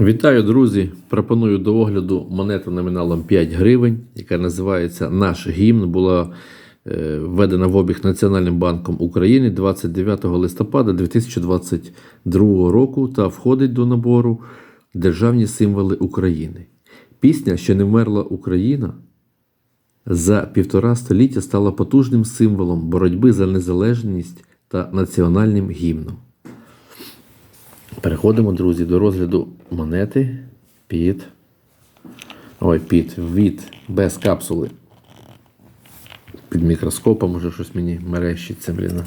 Вітаю, друзі! Пропоную до огляду монету номіналом 5 гривень, яка називається Наш гімн. Була е, введена в обіг Національним банком України 29 листопада 2022 року та входить до набору Державні символи України. Пісня, що не вмерла Україна, за півтора століття стала потужним символом боротьби за незалежність та національним гімном. Переходимо, друзі, до розгляду монети під. Ой, під від без капсули. Під мікроскопом може щось мені мерещиться, блін.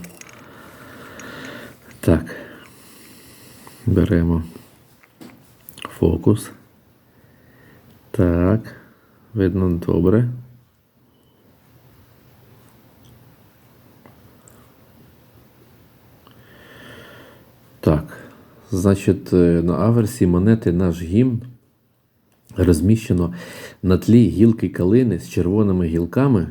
Так. Беремо фокус. Так. Видно добре. Так. Значить, е, на аверсі монети наш гімн розміщено на тлі гілки калини з червоними гілками,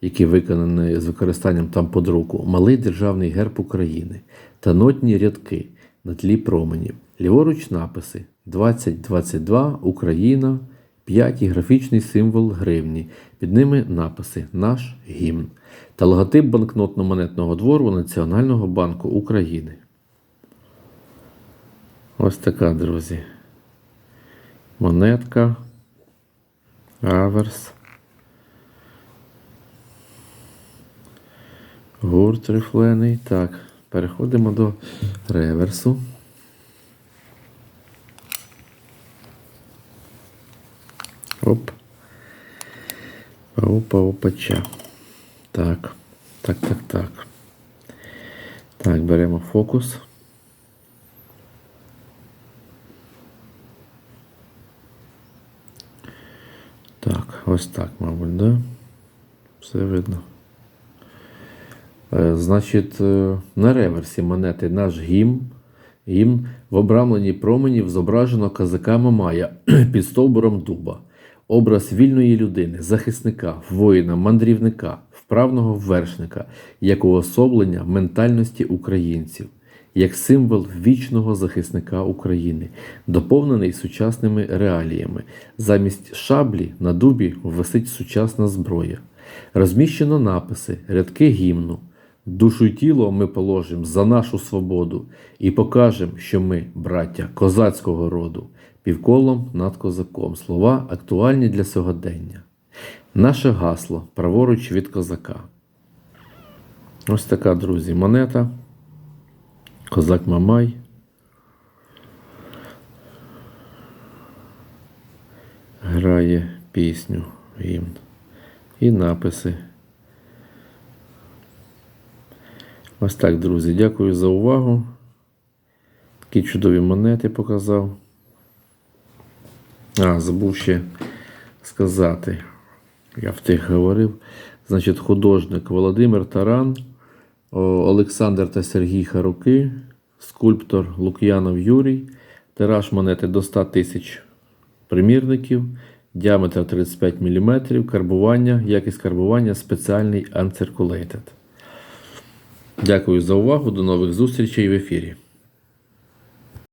які виконані з використанням там подруку, малий державний герб України та нотні рядки на тлі променів. Ліворуч написи 2022 Україна, 5 графічний символ гривні. Під ними написи Наш гімн та логотип банкнотно-монетного двору Національного банку України. Ось така, друзі. Монетка. Аверс. Гурт рифлений. Так, переходимо до реверсу. Оп. Опа, опача. Так. Так, так, так. Так, беремо фокус. Так, ось так, мабуть, да? Все видно. Е, Значить, е, на реверсі монети наш гімн. Гімн в обрамленні променів зображено казака Мамая під стовбуром дуба. Образ вільної людини, захисника, воїна, мандрівника, вправного вершника, як уособлення ментальності українців, як символ вічного захисника України, доповнений сучасними реаліями. Замість шаблі на дубі висить сучасна зброя. Розміщено написи, рядки гімну. Душу й тіло ми положимо за нашу свободу і покажемо, що ми, браття козацького роду, півколом над козаком. Слова актуальні для сьогодення. Наше гасло праворуч від козака. Ось така, друзі, монета. Козак Мамай. Грає пісню гімн. І написи. Ось так, друзі. Дякую за увагу. Такі чудові монети показав. А, забув ще сказати. Я в тих говорив. Значить, художник Володимир Таран, Олександр та Сергій Харуки, скульптор Лук'янов Юрій, тираж монети до 100 тисяч примірників, діаметр 35 мм, карбування, якість карбування спеціальний Uncirculated. Дякую за увагу. До нових зустрічей в ефірі.